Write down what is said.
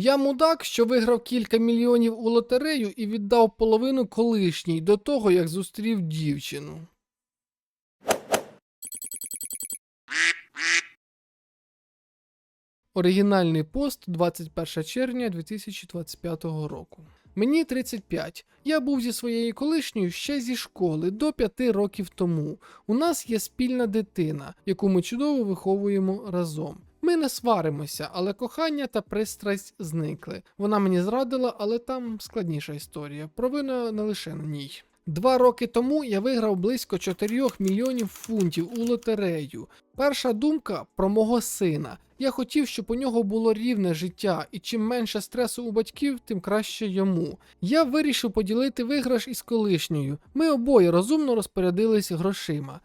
Я мудак, що виграв кілька мільйонів у лотерею і віддав половину колишній до того, як зустрів дівчину. Оригінальний пост 21 червня 2025 року. Мені 35. Я був зі своєю колишньою ще зі школи до 5 років тому. У нас є спільна дитина, яку ми чудово виховуємо разом. Ми не сваримося, але кохання та пристрасть зникли. Вона мені зрадила, але там складніша історія. Провина не лише на ній. Два роки тому я виграв близько 4 мільйонів фунтів у лотерею. Перша думка про мого сина. Я хотів, щоб у нього було рівне життя, і чим менше стресу у батьків, тим краще йому. Я вирішив поділити виграш із колишньою. Ми обоє розумно розпорядились грошима.